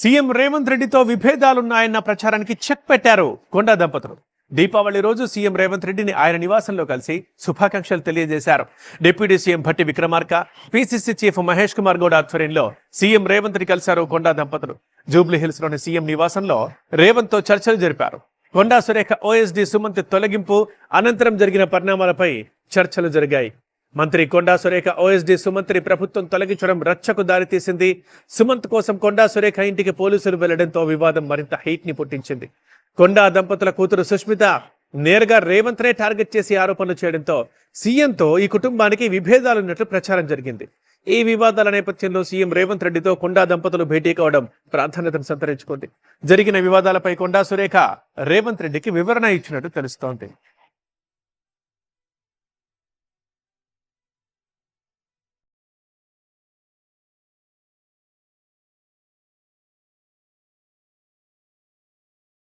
CM Revanth రెడ్డితో విభేదాలున్నాయన్న ప్రచారానికి check పెట్టారు కొండా దంపతులు. దీపావళి రోజు సీఎం రేవంత్ రెడ్డిని ఆయన నివాసంలో కలిసి శుభాకాంక్షలు తెలియజేశారు. Deputy CM Bhatti Vikramarka PCC chief Mahesh Kumar Goud ఆధ్వర్యంలో సీఎం రేవంత్ని కలిశారు కొండా దంపతులు. జూబ్లీ హిల్స్లోని సీఎం నివాసంలో రేవంత్తో చర్చలు జరిపారు. కొండా సురేఖ ఓఎస్డి సుమంత్ తొలగింపు అనంతరం జరిగిన పరిణామాలపై చర్చలు జరిగాయి. మంత్రి కొండా సురేఖ ఓఎస్డి సుమంత్రి ప్రభుత్వం తొలగించడం రచ్చకు దారితీసింది. సుమంత్ కోసం కొండా సురేఖ ఇంటికి పోలీసులు వెళ్ళడంతో వివాదం మరింత హైట్ని పుట్టించింది. కొండా దంపతుల కూతురు సుష్మిత నేరుగా రేవంత్ నే టార్గెట్ చేసి ఆరోపణలు చేయడంతో సీఎంతో ఈ కుటుంబానికి విభేదాలున్నట్లు ప్రచారం జరిగింది. ఈ వివాదాల నేపథ్యంలో సీఎం రేవంత్ రెడ్డితో కొండా దంపతులు భేటీ కావడం ప్రాధాన్యతను సంతరించుకుంది. జరిగిన వివాదాలపై కొండా సురేఖ రేవంత్ రెడ్డికి వివరణ ఇచ్చినట్టు తెలుస్తోంది.